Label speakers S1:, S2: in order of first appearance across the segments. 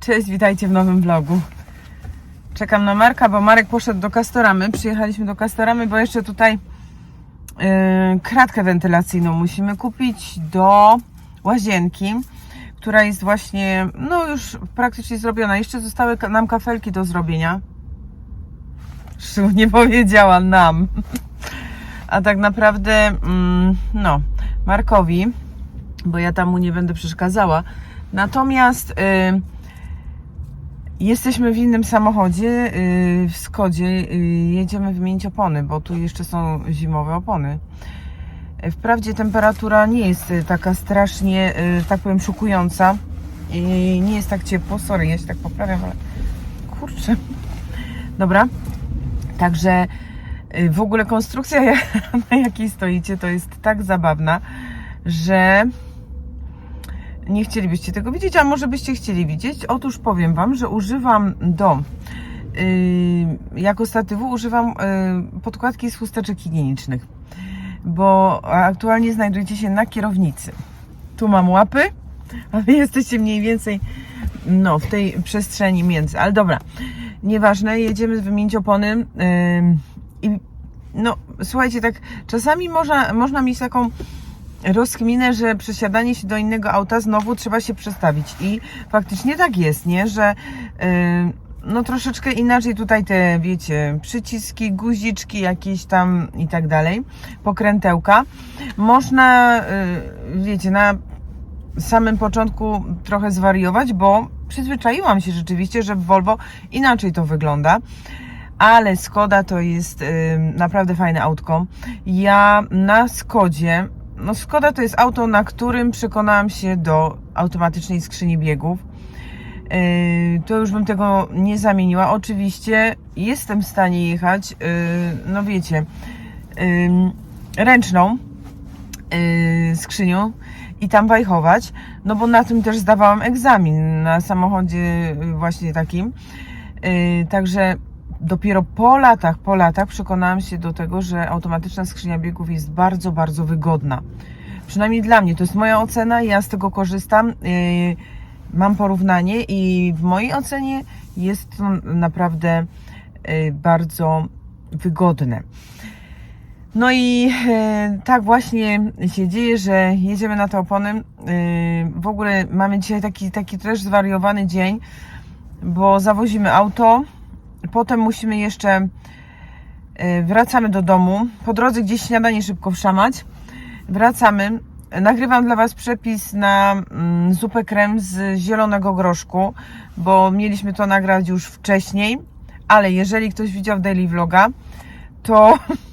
S1: Cześć, witajcie w nowym vlogu. Czekam na Marka, bo Marek poszedł do Kastoramy. Przyjechaliśmy do Kastoramy, bo jeszcze tutaj yy, kratkę wentylacyjną musimy kupić do łazienki, która jest właśnie, no już praktycznie zrobiona. Jeszcze zostały nam kafelki do zrobienia. Szczególnie powiedziała nam. A tak naprawdę, mm, no, Markowi, bo ja tam mu nie będę przeszkadzała. Natomiast y, jesteśmy w innym samochodzie, y, w Skodzie. Y, jedziemy wymienić opony, bo tu jeszcze są zimowe opony. Wprawdzie temperatura nie jest y, taka strasznie, tak powiem, szokująca. Nie jest tak ciepło. Sorry, ja się tak poprawiam, ale kurczę. Dobra. Także w ogóle konstrukcja, na jakiej stoicie, to jest tak zabawna, że nie chcielibyście tego widzieć, a może byście chcieli widzieć. Otóż powiem Wam, że używam do yy, jako statywu używam yy, podkładki z chusteczek higienicznych, bo aktualnie znajdujecie się na kierownicy. Tu mam łapy, a Wy jesteście mniej więcej no, w tej przestrzeni między. Ale dobra, nieważne, jedziemy wymienić opony yy, i no, słuchajcie, tak czasami można, można mieć taką rozkminę, że przesiadanie się do innego auta znowu trzeba się przestawić. I faktycznie tak jest, nie? Że yy, no troszeczkę inaczej tutaj te, wiecie, przyciski, guziczki jakieś tam i tak dalej, pokrętełka. Można, yy, wiecie, na samym początku trochę zwariować, bo przyzwyczaiłam się rzeczywiście, że w Volvo inaczej to wygląda. Ale Skoda to jest yy, naprawdę fajne autko. Ja na Skodzie no Skoda to jest auto, na którym przekonałam się do automatycznej skrzyni biegów. Yy, to już bym tego nie zamieniła. Oczywiście jestem w stanie jechać, yy, no wiecie, yy, ręczną skrzynią i tam wajchować, no bo na tym też zdawałam egzamin na samochodzie właśnie takim. Także dopiero po latach, po latach przekonałam się do tego, że automatyczna skrzynia biegów jest bardzo, bardzo wygodna. Przynajmniej dla mnie, to jest moja ocena, ja z tego korzystam. Yy, Mam porównanie i w mojej ocenie jest to naprawdę yy, bardzo wygodne. No i e, tak właśnie się dzieje, że jedziemy na te opony. W ogóle mamy dzisiaj taki, taki też zwariowany dzień, bo zawozimy auto, potem musimy jeszcze e, wracamy do domu. Po drodze gdzieś śniadanie szybko wszamać. Wracamy. Nagrywam dla Was przepis na mm, zupę krem z zielonego groszku, bo mieliśmy to nagrać już wcześniej, ale jeżeli ktoś widział daily vloga, to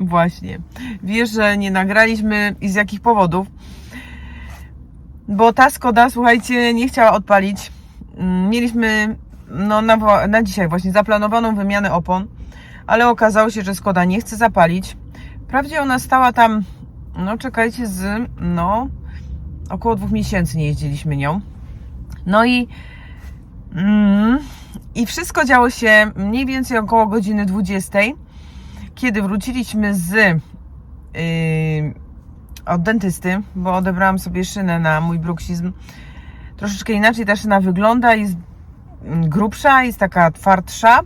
S1: Właśnie. Wiesz, że nie nagraliśmy i z jakich powodów. Bo ta Skoda, słuchajcie, nie chciała odpalić. Mm, Mieliśmy no, na, na dzisiaj właśnie zaplanowaną wymianę opon, ale okazało się, że Skoda nie chce zapalić. Wprawdzie ona stała tam, no czekajcie, z no około dwóch miesięcy nie jeździliśmy nią. No i mm, i wszystko działo się mniej więcej około godziny 20 kiedy wróciliśmy z yy, od dentysty, bo odebrałam sobie szynę na mój bruksizm, troszeczkę inaczej ta szyna wygląda, jest grubsza, jest taka twardsza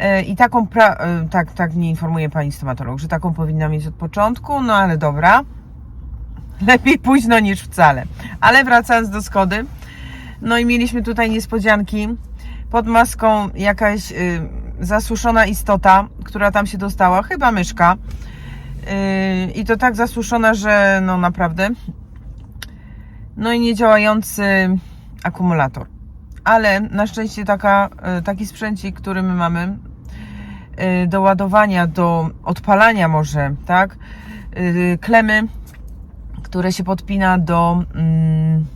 S1: yy, i taką, yy, tak, tak mnie informuje pani stomatolog, że taką powinna mieć od początku, no ale dobra, lepiej późno niż wcale. Ale wracając do Skody, no i mieliśmy tutaj niespodzianki, pod maską jakaś y, zasuszona istota, która tam się dostała, chyba myszka. Y, I to tak zasuszona, że no naprawdę. No i niedziałający akumulator. Ale na szczęście taka, y, taki sprzęcik, który my mamy y, do ładowania, do odpalania może, tak? Y, klemy, które się podpina do mm,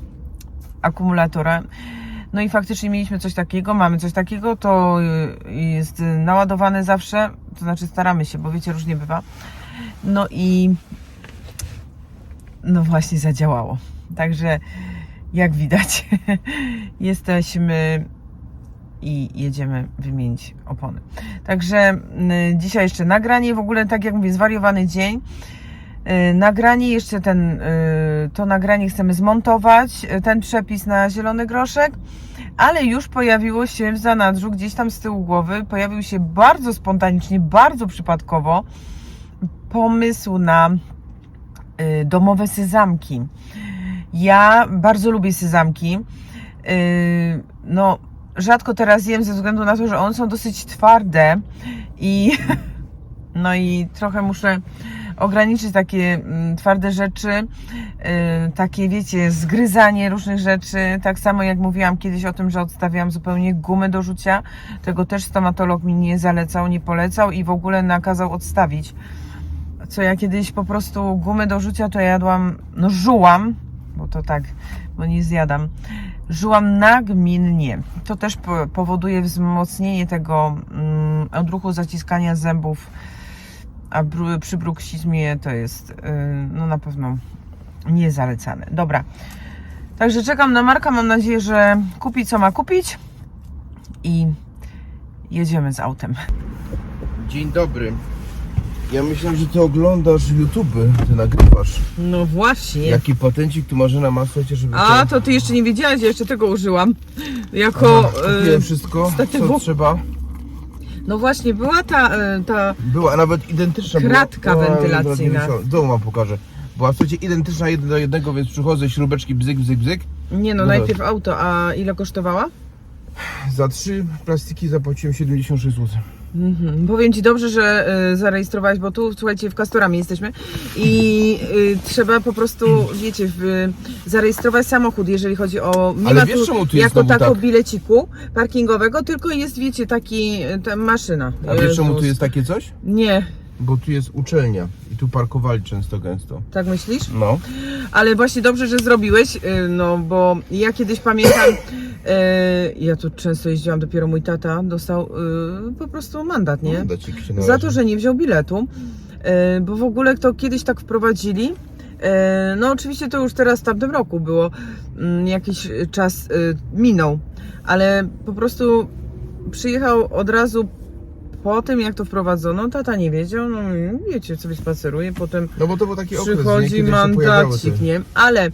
S1: akumulatora. No i faktycznie mieliśmy coś takiego, mamy coś takiego, to jest naładowane zawsze, to znaczy staramy się, bo wiecie, różnie bywa. No i no właśnie zadziałało. Także jak widać, jesteśmy i jedziemy wymienić opony. Także y, dzisiaj jeszcze nagranie, w ogóle tak jak mówię, zwariowany dzień. Y, Nagranie, jeszcze ten, y, to nagranie chcemy zmontować, y, ten przepis na zielony groszek, ale już pojawiło się w zanadrzu, gdzieś tam z tyłu głowy, pojawił się bardzo spontanicznie, bardzo przypadkowo pomysł na domowe sezamki. Ja bardzo lubię sezamki. Y, no, rzadko teraz jem ze względu na to, że one są dosyć twarde i no i trochę muszę ograniczyć takie mm, twarde rzeczy, y, takie wiecie, zgryzanie różnych rzeczy, tak samo jak mówiłam kiedyś o tym, że odstawiałam zupełnie gumę do rzucia, tego też stomatolog mi nie zalecał, nie polecał i w ogóle nakazał odstawić. Co ja kiedyś po prostu gumę do rzucia to jadłam, no żułam, bo to tak, bo nie zjadam, żułam nagminnie. To też po- powoduje wzmocnienie tego mm, odruchu zaciskania zębów, a przy bruksizmie to jest yy, no na pewno niezalecane. Dobra, także czekam na Marka, mam nadzieję, że kupi co ma kupić i jedziemy z autem.
S2: Dzień dobry. Ja myślałem, że ty oglądasz YouTube, ty nagrywasz.
S1: No właśnie.
S2: Jaki patencik tu Marzena ma, słuchajcie, żeby
S1: A,
S2: to...
S1: ty jeszcze nie wiedziałaś, ja jeszcze tego użyłam. Jako.
S2: Kupiłem
S1: y,
S2: wszystko,
S1: statywu.
S2: co trzeba.
S1: no właśnie, była ta. y, ta
S2: Była nawet identyczna.
S1: Kratka
S2: była,
S1: wentylacyjna.
S2: Wam pokażę. Była słuchajcie identyczna jeden do jednego, więc przychodzę, śrubeczki bzyk, bzyk, bzyk.
S1: nie no,
S2: No
S1: najpierw auto, a ile kosztowała?
S2: Za trzy plastiki zapłaciłem 76 zł.
S1: Mhm. Powiem ci dobrze, że y, zarejestrowałeś, bo tu, słuchajcie, w Kastorami jesteśmy i y, trzeba po prostu, wiecie, w, zarejestrować samochód, jeżeli chodzi o... Nie
S2: Ale
S1: ma
S2: wiesz,
S1: tu
S2: czemu tu jest
S1: jako
S2: znowu
S1: tako
S2: tak?
S1: bileciku parkingowego, tylko jest, wiecie, taki, y, ta maszyna.
S2: A wiesz czemu tu
S1: Jezus.
S2: jest takie coś?
S1: Nie,
S2: Bo tu jest uczelnia i tu parkowali często gęsto.
S1: tak myślisz?
S2: No.
S1: Ale właśnie dobrze, że zrobiłeś, y, no bo ja kiedyś pamiętam, ja tu często jeździłam, dopiero mój tata dostał y, po prostu mandat, nie?
S2: Mandacik się
S1: Za to, że nie wziął biletu, y, bo w ogóle to kiedyś tak wprowadzili. No oczywiście to już teraz w tamtym roku było, mm, jakiś czas minął, ale po prostu przyjechał od razu po tym, jak to wprowadzono, tata nie wiedział, no wiecie, sobie spaceruje, potem
S2: No bo to był taki okres, nie?
S1: przychodzi mandacik, nie? Ale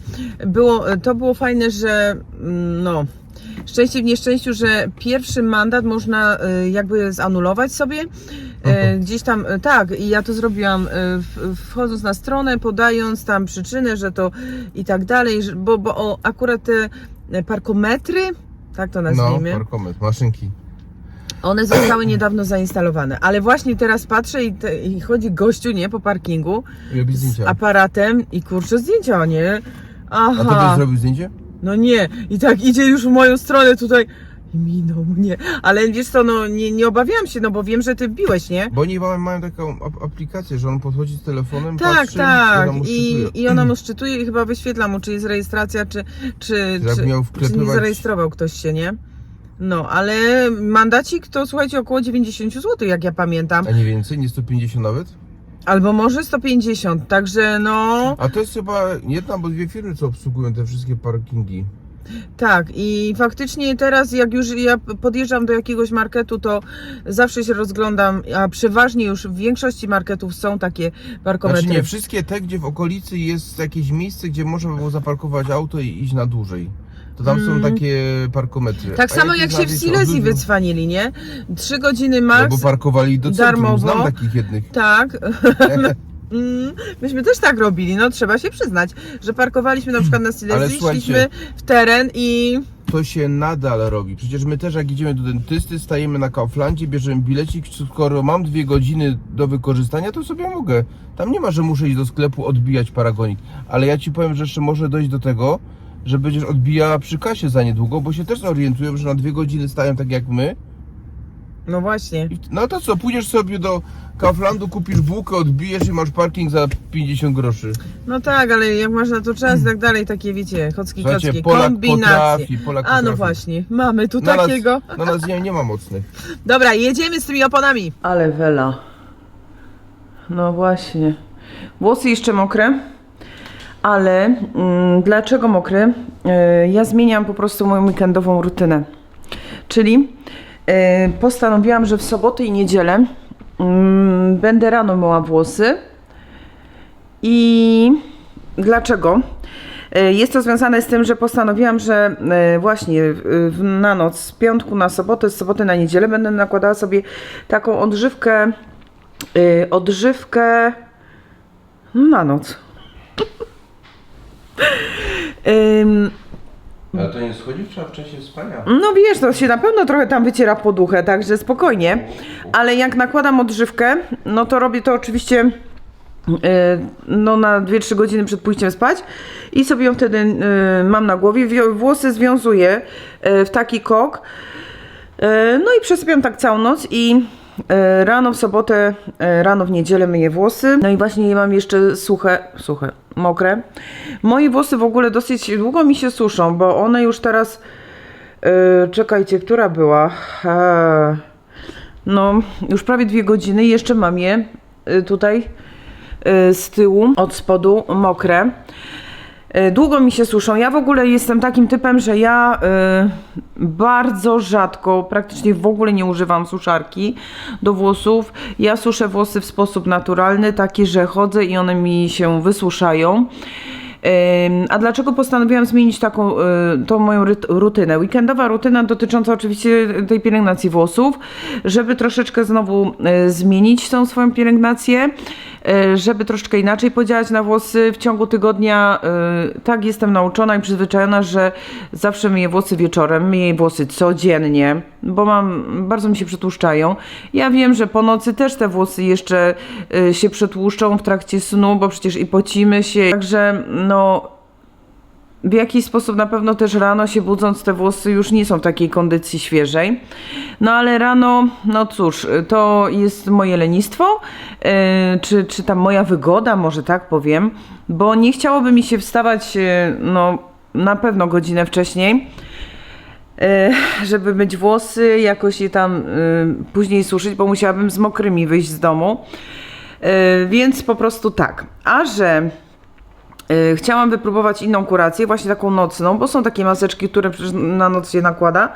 S1: było, to było fajne, że mm, no, szczęście w nieszczęściu, że pierwszy mandat można y, jakby zanulować sobie.
S2: Mhm.
S1: Gdzieś tam, y, tak, i ja to zrobiłam, wchodząc na stronę, podając tam przyczynę, że to i tak dalej, bo, bo akurat te y, parkometry, tak to
S2: No,
S1: nazwijmy,
S2: parkomet, maszynki.
S1: one zostały niedawno zainstalowane, ale właśnie teraz patrzę i, te, i chodzi gościu, nie, po parkingu, z aparatem i kurczę zdjęcia, nie?
S2: A tobie
S1: Aha,
S2: zrobił zdjęcie?
S1: No nie. I tak idzie już w moją stronę tutaj i minął mnie. Ale wiesz co, no nie, nie obawiam się, no bo wiem, że ty wbiłeś, nie?
S2: Bo oni mają, mają taką ap- aplikację, że on podchodzi z telefonem,
S1: Tak,
S2: patrzy
S1: tak.
S2: i ona mu
S1: I,
S2: szczytuje.
S1: I ona mu szczytuje i chyba wyświetla mu, czy jest rejestracja, czy, czy,
S2: Jak
S1: czy,
S2: miał
S1: czy nie
S2: wklepywać-
S1: zarejestrował ktoś się, nie? No, ale mandacik to słuchajcie około 90 zł, jak ja pamiętam.
S2: A nie więcej, nie 150 nawet?
S1: Albo może 150, także no.
S2: A to jest chyba jedna albo dwie firmy, co obsługują te wszystkie parkingi.
S1: Tak, i faktycznie teraz, jak już ja podjeżdżam do jakiegoś marketu, to zawsze się rozglądam, a przeważnie już w większości marketów są takie parkometry.
S2: Znaczy nie, wszystkie te, gdzie w okolicy jest jakieś miejsce, gdzie można by było zaparkować auto i iść na dłużej. To tam
S1: Mm.
S2: są takie parkometry.
S1: tak
S2: A
S1: samo jak się w
S2: są
S1: Silesii
S2: odludziu-
S1: wycwanili, nie? Trzy godziny
S2: No
S1: max.
S2: bo parkowali do centrum,
S1: darmowo.
S2: znam takich jednych.
S1: Tak. Mm, Myśmy też tak robili, no trzeba się przyznać, że parkowaliśmy na przykład na
S2: Ale
S1: Silesii,
S2: słuchajcie-
S1: szliśmy w teren i
S2: To się nadal robi. Przecież my też jak idziemy do dentysty, stajemy na Kauflandzie, bierzemy bilecik, skoro mam dwie godziny do wykorzystania, to sobie mogę. Tam nie ma, że muszę iść do sklepu odbijać paragonik. Ale ja ci powiem, że jeszcze może dojść do tego, że będziesz odbijała przy kasie za niedługo, bo się też zorientują, że na dwie godziny stają tak jak my.
S1: no właśnie.
S2: I, no to co, pójdziesz sobie do Kauflandu, kupisz bułkę, odbijesz i masz parking za 50 groszy.
S1: No tak, ale jak masz na to czas i tak dalej, takie wiecie, chocki
S2: Słuchajcie,
S1: kocki,
S2: Polak
S1: kombinacje.
S2: potrafi, Polak
S1: A no
S2: potrafi.
S1: właśnie, mamy tu
S2: Na nas-
S1: takiego.
S2: Na nas nie, nie ma mocnych.
S1: Dobra, jedziemy z tymi oponami. Ale wela. No właśnie. Włosy jeszcze mokre. Ale mm, dlaczego mokre? E, ja zmieniam po prostu moją weekendową rutynę. Czyli e, postanowiłam, że w sobotę i niedzielę mm, będę rano myła włosy. I dlaczego? E, Jest to związane z tym, że postanowiłam, że właśnie na noc z piątku na sobotę, z soboty na niedzielę będę nakładała sobie taką odżywkę, odżywkę na noc. Ym,
S2: Ale to nie schodzi, trzeba wcześniej spania.
S1: no wiesz, to się na pewno trochę tam wyciera poduchę, także spokojnie. Ale jak nakładam odżywkę, no to robię to oczywiście yy, no na 2-3 godziny przed pójściem spać i sobie ją wtedy yy, mam na głowie, Wio- włosy związuję yy, w taki kok. Yy, No i przesypiam tak całą noc i rano w sobotę, yy, rano w niedzielę myję włosy. No i właśnie je mam jeszcze suche, suche, mokre. Moje włosy w ogóle dosyć długo mi się suszą, bo one już teraz Yy, czekajcie, która była? Eee, no, już prawie dwie godziny. Jeszcze mam je yy, tutaj yy, z tyłu, od spodu, mokre. Yy, Długo mi się suszą. Ja w ogóle jestem takim typem, że ja yy, bardzo rzadko, praktycznie w ogóle nie używam suszarki do włosów. Ja suszę włosy w sposób naturalny, taki, że chodzę i one mi się wysuszają. A dlaczego postanowiłam zmienić taką y, tą moją rutynę? Weekendowa rutyna dotycząca oczywiście tej pielęgnacji włosów, żeby troszeczkę znowu y, zmienić tą swoją pielęgnację, y, żeby troszeczkę inaczej podziałać na włosy w ciągu tygodnia. y, Tak jestem nauczona i przyzwyczajona, że zawsze myję włosy wieczorem, myję włosy codziennie, bo mam, bardzo mi się przetłuszczają. Ja wiem, że po nocy też te włosy jeszcze y, się przetłuszczą w trakcie snu, bo przecież i pocimy się. Także no w jakiś sposób na pewno też rano się budząc te włosy już nie są w takiej kondycji świeżej. No ale rano, no cóż, to jest moje lenistwo, yy, czy, czy tam moja wygoda, może tak powiem, bo nie chciałoby mi się wstawać, yy, no na pewno godzinę wcześniej. E, żeby myć włosy, jakoś je tam później suszyć, bo musiałabym z mokrymi wyjść z domu. Więc po prostu tak. A że chciałam wypróbować inną kurację, właśnie taką nocną, bo są takie maseczki, które na noc się nakłada.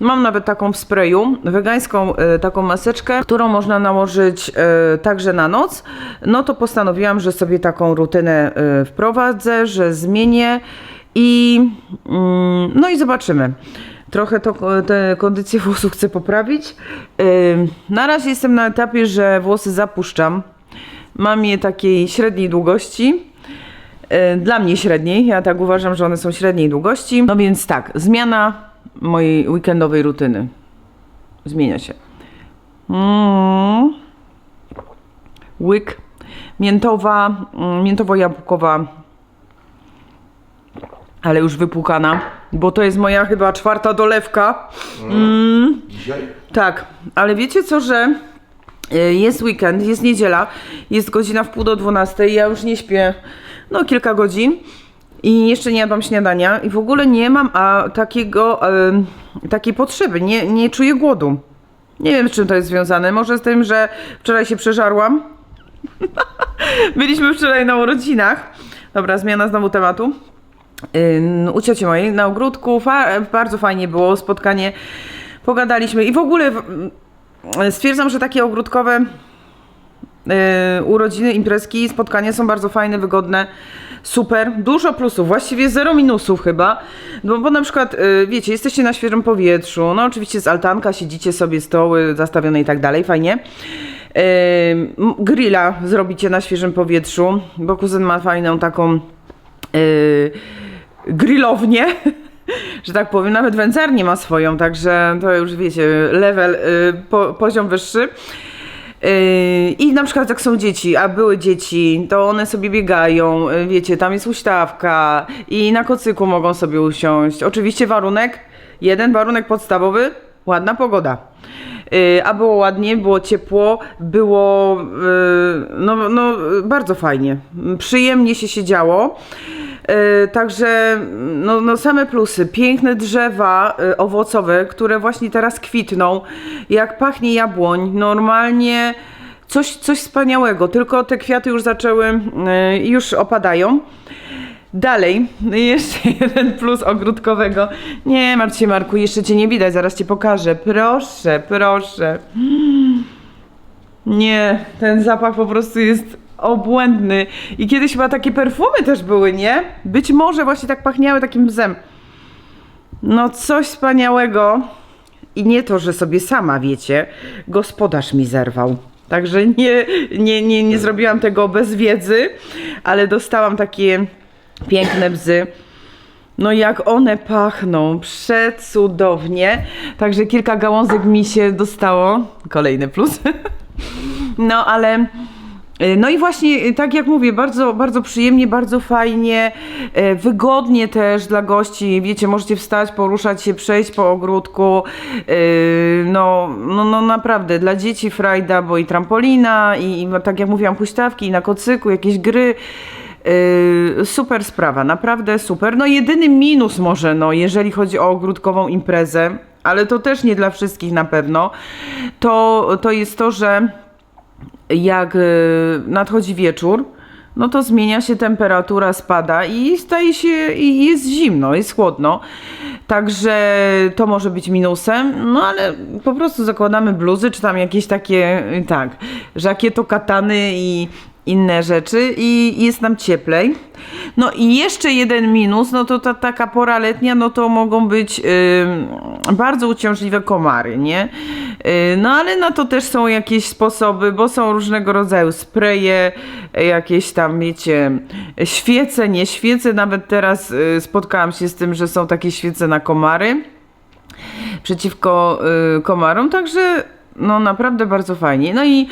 S1: Mam nawet taką w sprayu, wegańską y, taką maseczkę, którą można nałożyć y, także na noc. No to postanowiłam, że sobie taką rutynę y, wprowadzę, że zmienię i mm, no i zobaczymy. Trochę to, te kondycje włosów chcę poprawić. Na razie jestem na etapie, że włosy zapuszczam. Mam je takiej średniej długości. Yy, Dla mnie średniej. Ja tak uważam, że one są średniej długości. No więc tak, zmiana mojej weekendowej rutyny. Zmienia się. Mm. Łyk. Miętowa, mm, miętowo-jabłkowa ale już wypłukana, bo to jest moja chyba czwarta dolewka. Mm,
S2: Dzisiaj?
S1: tak, ale wiecie co, że y, jest weekend, jest niedziela, jest godzina w pół do dwunastej, ja już nie śpię no kilka godzin i jeszcze nie jadłam śniadania i w ogóle nie mam a, takiego, takiej potrzeby, nie, nie czuję głodu. Nie wiem z czym to jest związane, może z tym, że wczoraj się przeżarłam. Byliśmy wczoraj na urodzinach. Dobra, zmiana znowu tematu. U cioci mojej na ogródku. Fa- bardzo fajnie było spotkanie. Pogadaliśmy i w ogóle stwierdzam, że takie ogródkowe urodziny, imprezki, spotkania są bardzo fajne, wygodne. Super, dużo plusów, właściwie zero minusów chyba, no bo na przykład, y, wiecie, jesteście na świeżym powietrzu, no oczywiście z altanka, siedzicie sobie, stoły zastawione i tak dalej, fajnie. Ym, grilla zrobicie na świeżym powietrzu, bo kuzyn ma fajną taką grillownię, że tak powiem, nawet wędzarnię ma swoją, także to już wiecie, level, po, poziom wyższy. Yy, I na przykład jak są dzieci, a były dzieci, to one sobie biegają, yy, wiecie, tam jest huśtawka i na kocyku mogą sobie usiąść. Oczywiście warunek, jeden warunek podstawowy, ładna pogoda. Yy, a było ładnie, było ciepło, było yy, no, no, bardzo fajnie. Przyjemnie się siedziało. Yy, także no, no same plusy. Piękne drzewa owocowe, które właśnie teraz kwitną. Jak pachnie jabłoń. Normalnie coś, coś wspaniałego. Tylko te kwiaty już zaczęły, już opadają. Dalej, jeszcze jeden plus ogródkowego. Nie, martw się Marku, jeszcze cię nie widać, zaraz cię pokażę. Proszę, proszę. Nie, ten zapach po prostu jest obłędny. I kiedyś chyba takie perfumy też były, nie? Być może właśnie tak pachniały takim bzem. No coś wspaniałego. I nie to, że sobie sama wiecie, gospodarz mi zerwał. Także nie, nie, nie, nie zrobiłam tego bez wiedzy, ale dostałam takie piękne bzy. No jak one pachną, przecudownie. Także kilka gałązek mi się dostało. Kolejny plus. No ale y, no i właśnie, y, tak jak mówię, bardzo, bardzo przyjemnie, bardzo fajnie, y, wygodnie też dla gości. Wiecie, możecie wstać, poruszać się, przejść po ogródku. No, no, no naprawdę, dla dzieci frajda, bo i trampolina, i, i tak jak mówiłam, huśtawki, i na kocyku, jakieś gry. Yy, super sprawa, naprawdę super. No jedyny minus może, no jeżeli chodzi o ogródkową imprezę, ale to też nie dla wszystkich na pewno, to, to jest to, że jak y, nadchodzi wieczór, no to zmienia się temperatura, spada i staje się, i jest zimno, jest chłodno. Także to może być minusem, no ale po prostu zakładamy bluzy, czy tam jakieś takie, tak, żakieto katany i inne rzeczy i jest nam cieplej. No i jeszcze jeden minus, no to ta taka pora letnia, no to mogą być bardzo uciążliwe komary, nie? Y, no ale na to też są jakieś sposoby, bo są różnego rodzaju spreje, jakieś tam, wiecie, świece, nie świece. Nawet teraz y, spotkałam się z tym, że są takie świece na komary przeciwko y, komarom, także no naprawdę bardzo fajnie. No i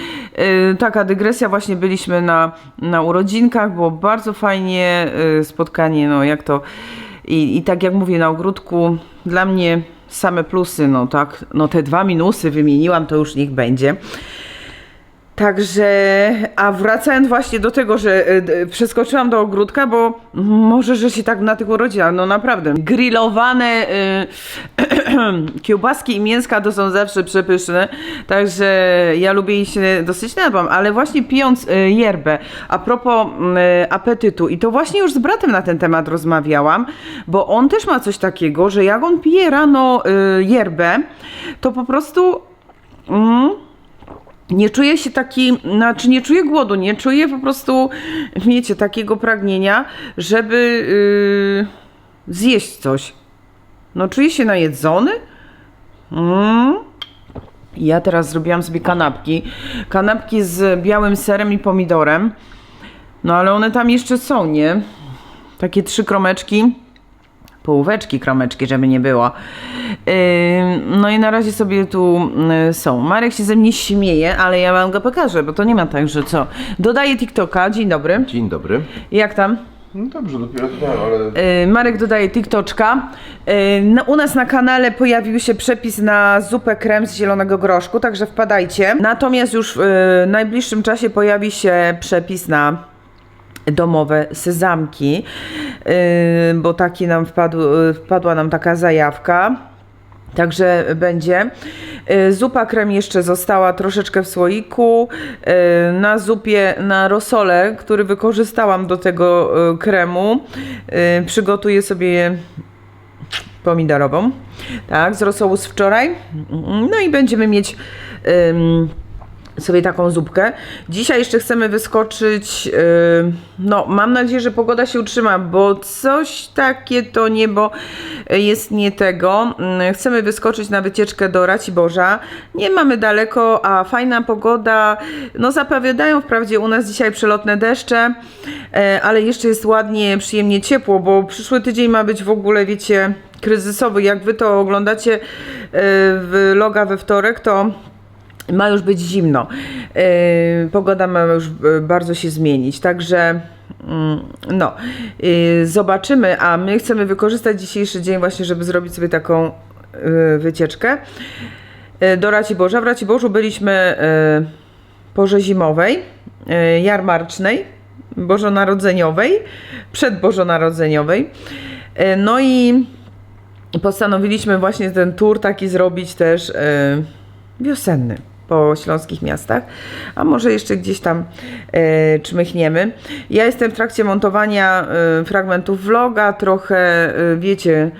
S1: y, taka dygresja, właśnie byliśmy na, na urodzinkach, było bardzo fajnie y, spotkanie, no jak to i, i tak jak mówię na ogródku, dla mnie same plusy, no tak, no te dwa minusy wymieniłam, to już niech będzie. Także, a wracając właśnie do tego, że y, przeskoczyłam do ogródka, bo może, że się tak na tych urodzinach, no naprawdę, grillowane y, kiełbaski i mięska to są zawsze przepyszne, także ja lubię ich się dosyć nadbam, ale właśnie pijąc y, yerbę, a propos y, apetytu i to właśnie już z bratem na ten temat rozmawiałam, bo on też ma coś takiego, że jak on pije rano y, yerbę, to po prostu... Mm, nie czuję się taki, znaczy nie czuję głodu, nie czuję po prostu, wiecie, takiego pragnienia, żeby yy, zjeść coś. No czuję się najedzony. Mm. Ja teraz zrobiłam sobie kanapki. Kanapki z białym serem i pomidorem. No ale one tam jeszcze są, nie? Takie trzy kromeczki połóweczki, kromeczki, żeby nie było. No i na razie sobie tu yy, są. Marek się ze mnie śmieje, ale ja wam go pokażę, bo to nie ma tak, że co. Dodaję TikToka, dzień dobry.
S2: Dzień dobry.
S1: Jak tam?
S2: No dobrze, dopiero dodałem, ale...
S1: Yy, Marek dodaje TikToczka. Yy, na, u nas na kanale pojawił się przepis na zupę krem z zielonego groszku, także wpadajcie. Natomiast już w najbliższym czasie pojawi się przepis na domowe sezamki, yy, bo taki nam wpadł, wpadła nam taka zajawka. Także będzie. Yy, Zupa krem jeszcze została troszeczkę w słoiku. Yy, Na zupie, na rosole, który wykorzystałam do tego kremu, przygotuję sobie pomidorową, tak, z rosołu z wczoraj. No i będziemy mieć sobie taką zupkę. Dzisiaj jeszcze chcemy wyskoczyć, yy, no mam nadzieję, że pogoda się utrzyma, bo coś takie to niebo jest nie tego. Yy, Chcemy wyskoczyć na wycieczkę do Raciborza. Nie mamy daleko, a fajna pogoda. No zapowiadają wprawdzie u nas dzisiaj przelotne deszcze, yy, ale jeszcze jest ładnie, przyjemnie ciepło, bo przyszły tydzień ma być w ogóle, wiecie, kryzysowy. Jak wy to oglądacie yy, w loga we wtorek, to ma już być zimno. Yy, pogoda ma już yy, bardzo się zmienić, także mm, no, yy, zobaczymy, a my chcemy wykorzystać dzisiejszy dzień właśnie, żeby zrobić sobie taką wycieczkę do Raciborza. W Raciborzu byliśmy porze zimowej, jarmarcznej, bożonarodzeniowej, przedbożonarodzeniowej. No i postanowiliśmy właśnie ten tour taki zrobić też wiosenny po śląskich miastach, a może jeszcze gdzieś tam e, czmychniemy. Ja jestem w trakcie montowania e, fragmentów vloga, trochę e, wiecie,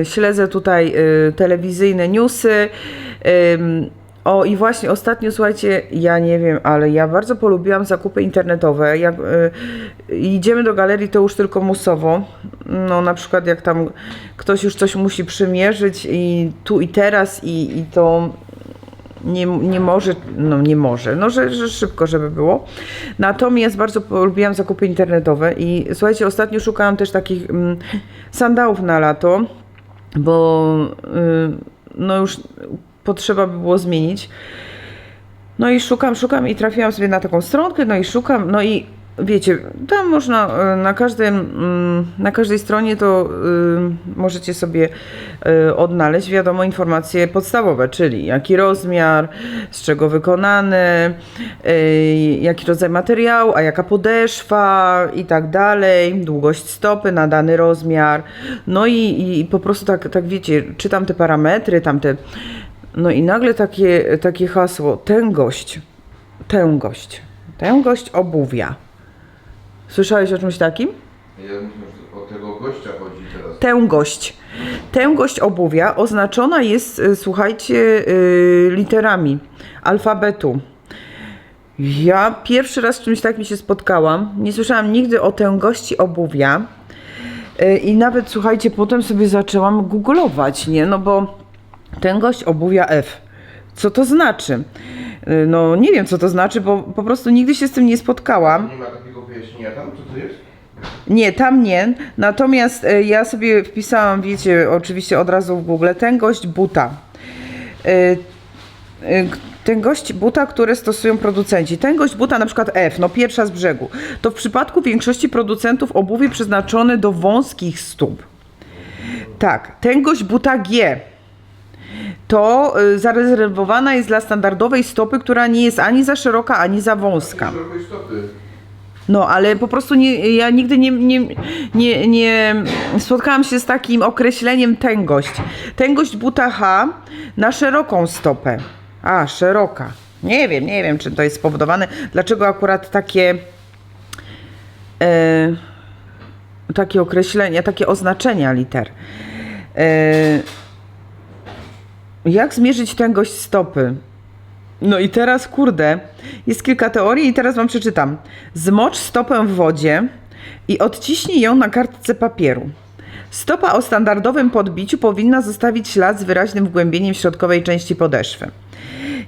S1: e, śledzę tutaj e, telewizyjne newsy. em, O i właśnie ostatnio, słuchajcie, ja nie wiem, ale ja bardzo polubiłam zakupy internetowe. Jak y, idziemy do galerii, to już tylko musowo. No na przykład jak tam ktoś już coś musi przymierzyć i tu i teraz i, i to nie, nie może, no nie może, no że, że szybko, żeby było. Natomiast bardzo polubiłam zakupy internetowe i słuchajcie, ostatnio szukałam też takich mm, sandałów na lato, bo y, no już potrzeba by było zmienić. No i szukam, szukam i trafiłam sobie na taką stronkę, no i szukam, no i wiecie, tam można y, na każdym, mm, na każdej stronie to y, możecie sobie y, odnaleźć, wiadomo, informacje podstawowe, czyli jaki rozmiar, z czego wykonany, jaki rodzaj materiału, a jaka podeszwa i tak dalej, długość stopy na dany rozmiar. No i, i po prostu tak, tak wiecie, czytam te parametry, tamte. No i nagle takie, takie hasło, tęgość, tęgość, tęgość obuwia. Słyszałeś o czymś takim?
S2: Ja myślę, że o tego gościa chodzi teraz.
S1: Tęgość. Tęgość obuwia oznaczona jest, y, słuchajcie, y, literami alfabetu. Ja pierwszy raz z czymś takim się spotkałam. Nie słyszałam nigdy o tęgości obuwia. Y, I nawet, słuchajcie, potem sobie zaczęłam googlować, nie? No bo tęgość obuwia F. Co to znaczy? Y, No nie wiem, co to znaczy, bo po prostu nigdy się z tym nie spotkałam.
S2: Nie ma takiego wyjaśnienia tam, co to jest?
S1: Nie, tam nie. Natomiast e, ja sobie wpisałam, wiecie, oczywiście od razu w Google, tęgość buta. E, e, k- Tęgość buta, które stosują producenci. Tęgość buta na przykład F, no pierwsza z brzegu. To w przypadku większości producentów obuwie przeznaczone do wąskich stóp. Tak, tęgość buta G. To y, zarezerwowana jest dla standardowej stopy, która nie jest ani za szeroka, ani za wąska. No, ale po prostu nie, ja nigdy nie, nie, nie, nie spotkałam się z takim określeniem tęgość. Tęgość buta H na szeroką stopę. A, szeroka. Nie wiem, nie wiem, czy to jest spowodowane. Dlaczego akurat takie e, takie określenia, takie oznaczenia liter. E, jak zmierzyć tęgość stopy? No i teraz, kurde, jest kilka teorii i teraz wam przeczytam. Zmocz stopę w wodzie i odciśnij ją na kartce papieru. Stopa o standardowym podbiciu powinna zostawić ślad z wyraźnym wgłębieniem w środkowej części podeszwy.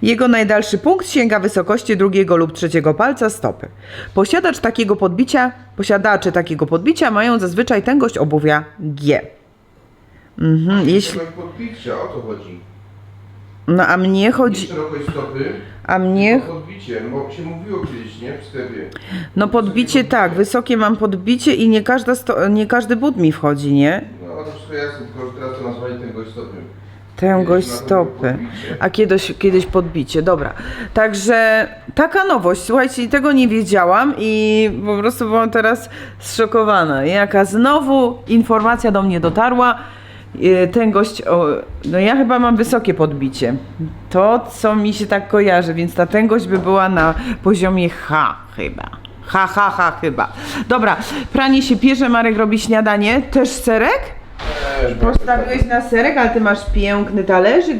S1: Jego najdalszy punkt sięga wysokości drugiego lub trzeciego palca stopy. Posiadacz takiego podbicia, posiadacze takiego podbicia mają zazwyczaj tęgość obuwia G. Mhm, jeśli,
S2: Jeśli... podbicia, o to chodzi.
S1: No a mnie
S2: Nie
S1: chodzi,
S2: szerokość stopy,
S1: a mnie
S2: podbicie, bo się mówiło kiedyś, nie? W sklepie.
S1: No podbicie tak, wysokie mam podbicie i nie, każda sto, nie każdy but mi wchodzi, nie?
S2: No to wszystko jasne, tylko że teraz to nazwali tęgość stopy. To było
S1: stopy, a kiedyś, kiedyś podbicie, dobra. Także taka nowość, słuchajcie, tego nie wiedziałam i po prostu byłam teraz zszokowana. Jaka znowu informacja do mnie dotarła, e, tęgość, o, no ja chyba mam wysokie podbicie. To, co mi się tak kojarzy, więc ta tęgość by była na poziomie H chyba. Ha, ha, ha, chyba. Dobra, pranie się pierze, Marek robi śniadanie. Też serek? Postawiłeś na serek, ale ty masz piękny talerzyk.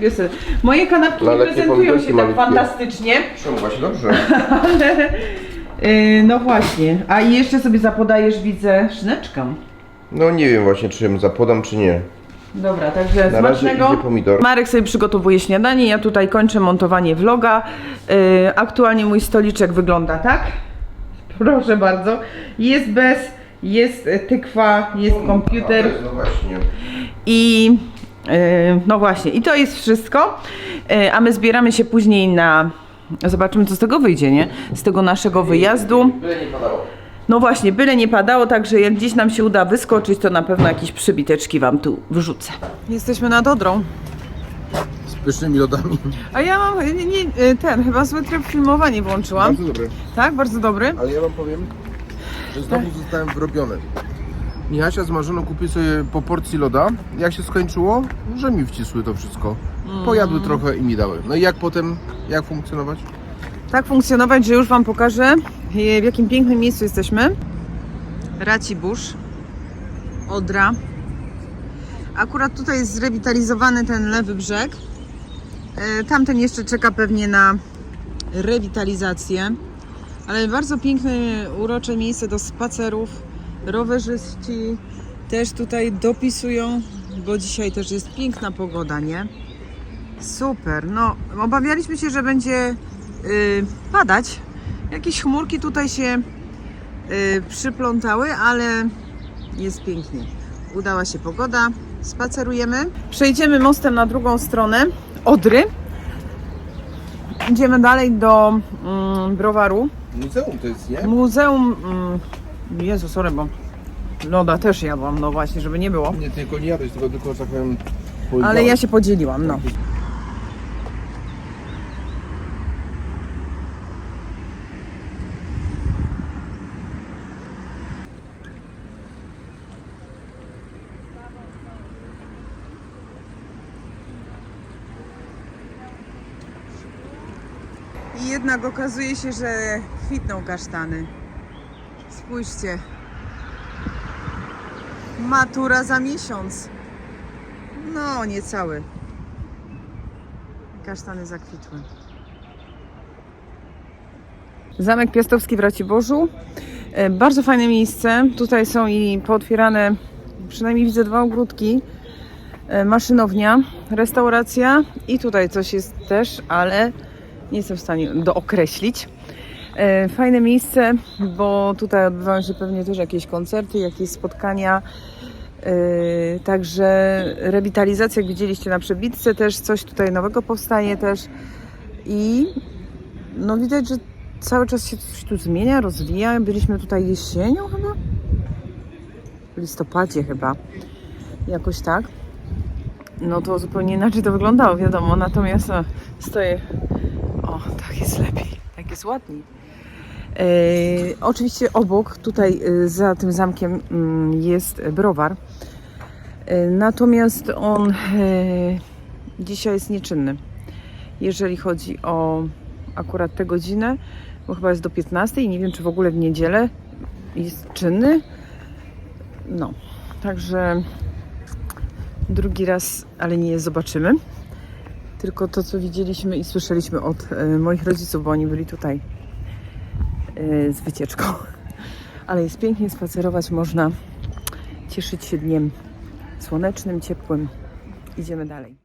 S1: Moje kanapki nie prezentują
S2: pomidorki
S1: się tak
S2: malutkie.
S1: fantastycznie,
S2: Czemu właśnie dobrze?
S1: ale yy, no właśnie. A i jeszcze sobie zapodajesz, widzę, szyneczkę.
S2: No nie wiem właśnie, czy ją zapodam, czy nie.
S1: Dobra, także
S2: Na razie
S1: smacznego.
S2: idzie pomidor.
S1: Marek sobie przygotowuje śniadanie, ja tutaj kończę montowanie vloga. Yy, aktualnie mój stoliczek wygląda tak. Proszę bardzo. Jest bez, jest e, tykwa, jest komputer.
S2: A, to jest, No właśnie.
S1: I yy, no właśnie, i to jest wszystko. Yy, a my zbieramy się później na. Zobaczymy, co z tego wyjdzie, nie? Z tego naszego wyjazdu.
S2: Byle nie padało.
S1: No właśnie, byle nie padało, także jak gdzieś nam się uda wyskoczyć, to na pewno jakieś przybiteczki wam tu wrzucę. Jesteśmy nad Odrą.
S2: Z pysznymi lodami.
S1: A ja mam nie, nie, ten, chyba zły tryb filmowanie włączyłam.
S2: Bardzo dobre.
S1: Tak, bardzo dobry.
S2: Ale ja wam powiem, że znowu zostałem wrobiony. Michasia z Marzoną kupił sobie po porcji loda. Jak się skończyło, że mi wcisły to wszystko. Pojadły trochę i mi dały. No i jak potem, jak funkcjonować?
S1: Tak funkcjonować, że już Wam pokażę, e, w jakim pięknym miejscu jesteśmy. Racibórz, Odra. Akurat tutaj jest zrewitalizowany ten lewy brzeg. E, Tamten jeszcze czeka pewnie na rewitalizację. Ale bardzo piękne, urocze miejsce do spacerów. Rowerzyści też tutaj dopisują, bo dzisiaj też jest piękna pogoda, nie? Super. No, obawialiśmy się, że będzie padać. Jakieś chmurki tutaj się y, przyplątały, ale jest pięknie. Udała się pogoda. Spacerujemy. Przejdziemy mostem na drugą stronę Odry. Idziemy dalej do mm, browaru.
S2: Muzeum to jest, nie?
S1: Muzeum. Mm, Jezu, sorry, bo loda też jadłam, no właśnie, żeby nie było.
S2: Nie, tylko nie jadłeś, tylko tylko tak powiem...
S1: Ale ja się podzieliłam, no. I jednak okazuje się, że kwitną kasztany. Spójrzcie. Matura za miesiąc. No, niecały. Kasztany zakwitły. Zamek Piastowski w Raciborzu. E, Bardzo fajne miejsce. Tutaj są i pootwierane, przynajmniej widzę dwa ogródki. E, Maszynownia, restauracja i tutaj coś jest też, ale nie jestem w stanie dookreślić. E, Fajne miejsce, bo tutaj odbywają się pewnie też jakieś koncerty, jakieś spotkania. Yy, Także rewitalizacja, jak widzieliście na przebitce, też coś tutaj nowego powstaje też. I no widać, że cały czas się coś tu zmienia, rozwija. Byliśmy tutaj jesienią chyba? W listopadzie chyba. Jakoś tak. No to zupełnie inaczej to wyglądało, wiadomo. Natomiast o, stoję. O, tak jest lepiej. Tak jest ładniej. E, oczywiście obok, tutaj e, za tym zamkiem mm, jest browar. E, natomiast on e, dzisiaj jest nieczynny. Jeżeli chodzi o akurat tę godzinę, bo chyba jest do 15 i nie wiem, czy w ogóle w niedzielę jest czynny. No, także drugi raz, ale nie zobaczymy. Tylko to, co widzieliśmy i słyszeliśmy od e, moich rodziców, bo oni byli tutaj e, z wycieczką. Ale jest pięknie spacerować, można cieszyć się dniem słonecznym, ciepłym. Idziemy dalej.